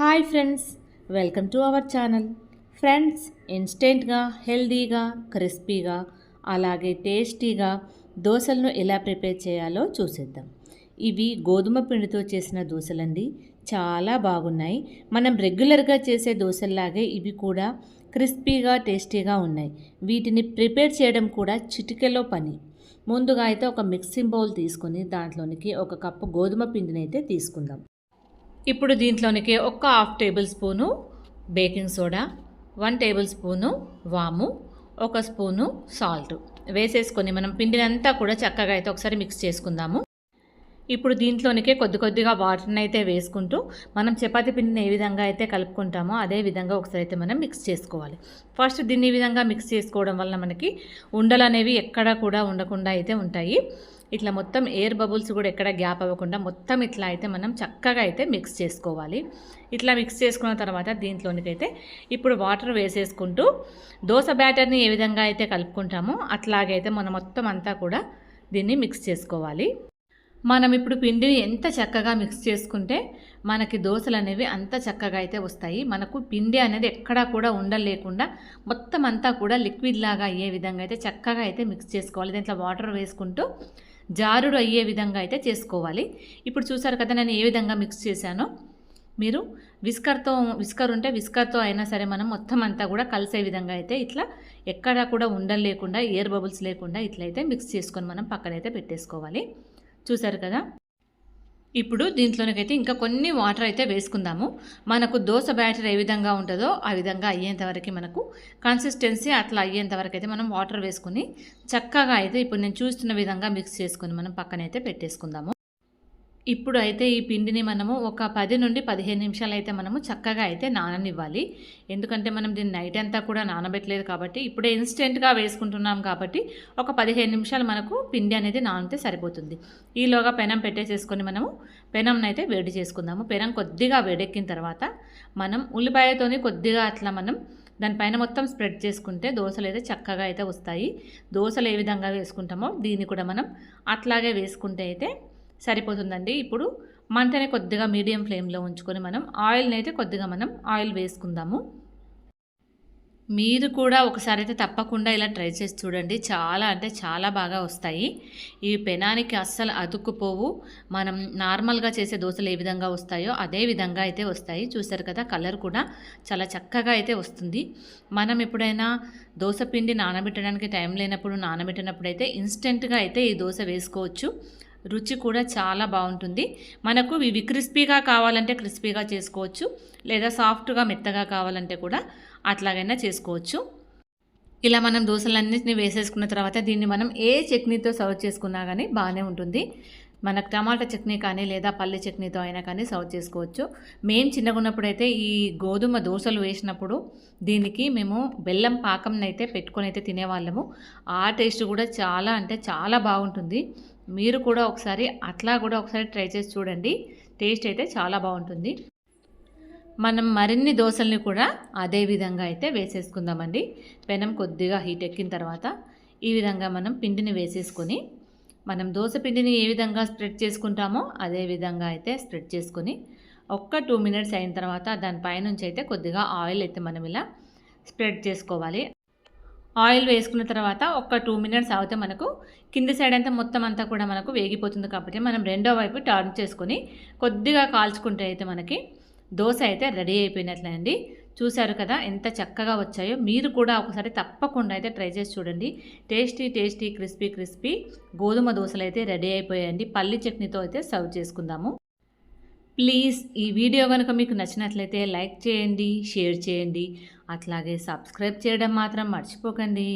Hi friends welcome to our channel. Friends ఇన్స్టెంట్గా హెల్దీగా క్రిస్పీగా అలాగే టేస్టీగా దోశలను ఎలా ప్రిపేర్ చేయాలో చూసేద్దాం. ఇవి గోధుమ పిండితో చేసిన దోశలండి. చాలా బాగున్నాయి. మనం రెగ్యులర్గా చేసే దోశల్లాగే ఇవి కూడా క్రిస్పీగా టేస్టీగా ఉన్నాయి. వీటిని ప్రిపేర్ చేయడం కూడా చిటికెలో పని. ముందుగా అయితే ఒక మిక్సింగ్ బౌల్ తీసుకొని దాంట్లోనికి ఒక కప్పు గోధుమ పిండిని అయితే తీసుకుందాం. ఇప్పుడు దీంట్లోనికి ఒక half tablespoon baking soda one tablespoon వాము ఒక స్పూను సాల్ట్. వేసేసుకొని మనం పిండినంతా కూడా చక్కగా అయితే ఒకసారి మిక్స్ చేసుకుందాము. ఇప్పుడు దీంట్లోనికే కొద్ది కొద్దిగా వాటర్ని అయితే వేసుకుంటూ మనం చపాతీ పిండిని ఏ విధంగా అయితే కలుపుకుంటామో అదే విధంగా ఒకసారి అయితే మనం మిక్స్ చేసుకోవాలి. ఫస్ట్ దీన్ని ఈ విధంగా మిక్స్ చేసుకోవడం వల్ల మనకి ఉండలు అనేవి ఎక్కడా కూడా ఉండకుండా అయితే ఉంటాయి. ఇట్లా మొత్తం ఎయిర్ బబుల్స్ కూడా ఎక్కడ గ్యాప్ అవ్వకుండా మొత్తం ఇట్లా అయితే మనం చక్కగా అయితే మిక్స్ చేసుకోవాలి. ఇట్లా మిక్స్ చేసుకున్న తర్వాత దీంట్లోనికైతే ఇప్పుడు వాటర్ వేసేసుకుంటూ దోశ బ్యాటర్ని ఏ విధంగా అయితే కలుపుకుంటామో అట్లాగైతే మనం మొత్తం అంతా కూడా దీన్ని మిక్స్ చేసుకోవాలి. మనం ఇప్పుడు పిండిని ఎంత చక్కగా మిక్స్ చేసుకుంటే మనకి దోశలు అనేవి అంత చక్కగా అయితే వస్తాయి. మనకు పిండి అనేది ఎక్కడా కూడా ఉండలేకుండా మొత్తం అంతా కూడా లిక్విడ్ లాగా అయ్యే విధంగా అయితే చక్కగా అయితే మిక్స్ చేసుకోవాలి. దీంట్లో వాటర్ వేసుకుంటూ జారుడు అయ్యే విధంగా అయితే చేసుకోవాలి. ఇప్పుడు చూసారు కదా నేను ఏ విధంగా మిక్స్ చేశానో. మీరు విస్కర్తో విస్కర్ ఉంటే విస్కర్తో అయినా సరే మనం మొత్తం అంతా కూడా కలిసే విధంగా అయితే ఇట్లా ఎక్కడా కూడా ఉండలు లేకుండా ఎయిర్ బబుల్స్ లేకుండా ఇట్లయితే మిక్స్ చేసుకొని మనం పక్కనైతే పెట్టేసుకోవాలి. చూసారు కదా? ఇప్పుడు దీంట్లోనికైతే ఇంకా కొన్ని వాటర్ అయితే వేసుకుందాము. మనకు దోశ బ్యాటర్ ఏ విధంగా ఉంటుందో ఆ విధంగా అయ్యేంత వరకు మనకు కన్సిస్టెన్సీ అట్లా అయ్యేంత వరకు అయితే మనం వాటర్ వేసుకుని చక్కగా అయితే ఇప్పుడు నేను చూస్తున్న విధంగా మిక్స్ చేసుకుని మనం పక్కనైతే పెట్టేసుకుందాము. ఇప్పుడు అయితే ఈ పిండిని మనము ఒక పది నుండి పదిహేను నిమిషాలు అయితే మనము చక్కగా అయితే నాననివ్వాలి. ఎందుకంటే మనం దీన్ని నైట్ అంతా కూడా నానబెట్టలేదు కాబట్టి ఇప్పుడే ఇన్స్టెంట్గా వేసుకుంటున్నాం కాబట్టి ఒక పదిహేను నిమిషాలు మనకు పిండి అనేది నానితే సరిపోతుంది. ఈలోగా పెనం పెట్టేసేసుకొని మనము పెనంను అయితే వేడి చేసుకుందాము. పెనం కొద్దిగా వేడెక్కిన తర్వాత మనం ఉల్లిపాయతోని కొద్దిగా అట్లా మనం దానిపైన మొత్తం స్ప్రెడ్ చేసుకుంటే దోశలు అయితే చక్కగా అయితే వస్తాయి. దోశలు ఏ విధంగా వేసుకుంటామో దీన్ని కూడా మనం అట్లాగే వేసుకుంటే అయితే సరిపోతుందండి. ఇప్పుడు మంటని కొద్దిగా మీడియం ఫ్లేమ్లో ఉంచుకొని మనం ఆయిల్ని అయితే కొద్దిగా మనం ఆయిల్ వేసుకుందాము. మీరు కూడా ఒకసారి అయితే తప్పకుండా ఇలా ట్రై చేసి చూడండి. చాలా అంటే చాలా బాగా వస్తాయి. ఇవి పెనానికి అస్సలు అతుక్కుపోవు. మనం నార్మల్గా చేసే దోశలు ఏ విధంగా వస్తాయో అదే విధంగా అయితే వస్తాయి. చూసారు కదా కలర్ కూడా చాలా చక్కగా అయితే వస్తుంది. మనం ఎప్పుడైనా దోశ పిండి నానబెట్టడానికి టైం లేనప్పుడు నానబెట్టినప్పుడు అయితే ఇన్స్టెంట్గా అయితే ఈ దోశ వేసుకోవచ్చు. రుచి కూడా చాలా బాగుంటుంది. మనకు ఇవి క్రిస్పీగా కావాలంటే క్రిస్పీగా చేసుకోవచ్చు. లేదా సాఫ్ట్గా మెత్తగా కావాలంటే కూడా అట్లాగైనా చేసుకోవచ్చు. ఇలా మనం దోశలన్నింటినీ వేసేసుకున్న తర్వాత దీన్ని మనం ఏ చట్నీతో సర్వ్ చేసుకున్నా కానీ బాగానే ఉంటుంది. మనకు టమాటా చట్నీ కానీ లేదా పల్లి చట్నీతో అయినా కానీ సర్వ్ చేసుకోవచ్చు. మేము చిన్నగున్నప్పుడైతే ఈ గోధుమ దోశలు వేసినప్పుడు దీనికి మేము బెల్లం పాకంని అయితే పెట్టుకొని అయితే తినేవాళ్ళము. ఆ టేస్ట్ కూడా చాలా అంటే చాలా బాగుంటుంది. మీరు కూడా ఒకసారి అట్లా కూడా ఒకసారి ట్రై చేసి చూడండి. టేస్ట్ అయితే చాలా బాగుంటుంది. మనం మరిన్ని దోశల్ని కూడా అదే విధంగా అయితే వేసేసుకుందామండి. పెనం కొద్దిగా హీట్ ఎక్కిన తర్వాత ఈ విధంగా మనం పిండిని వేసేసుకొని మనం దోశ పిండిని ఏ విధంగా స్ప్రెడ్ చేసుకుంటామో అదే విధంగా అయితే స్ప్రెడ్ చేసుకొని ఒక్క టూ మినిట్స్ అయిన తర్వాత దానిపైనుంచి అయితే కొద్దిగా ఆయిల్ అయితే మనం ఇలా స్ప్రెడ్ చేసుకోవాలి. ఆయిల్ వేసుకున్న తర్వాత ఒక టూ మినిట్స్ అవుతే మనకు కింది సైడ్ అంతా మొత్తం అంతా కూడా మనకు వేగిపోతుంది కాబట్టి మనం రెండో వైపు టర్న్ చేసుకొని కొద్దిగా కాల్చుకుంటే అయితే మనకి దోశ అయితే రెడీ అయిపోయినట్లండి చూశారు కదా ఎంత చక్కగా వచ్చాయో. మీరు కూడా ఒకసారి తప్పకుండా అయితే ట్రై చేసి చూడండి. టేస్టీ టేస్టీ క్రిస్పీ క్రిస్పీ గోధుమ దోశలు అయితే రెడీ అయిపోయాయండి. పల్లి చట్నీతో అయితే సర్వ్ చేసుకుందాము. ప్లీజ్ ఈ వీడియో కనుక మీకు నచ్చినట్లయితే లైక్ చేయండి షేర్ చేయండి. అట్లాగే సబ్స్క్రైబ్ చేయడం మాత్రం మర్చిపోకండి.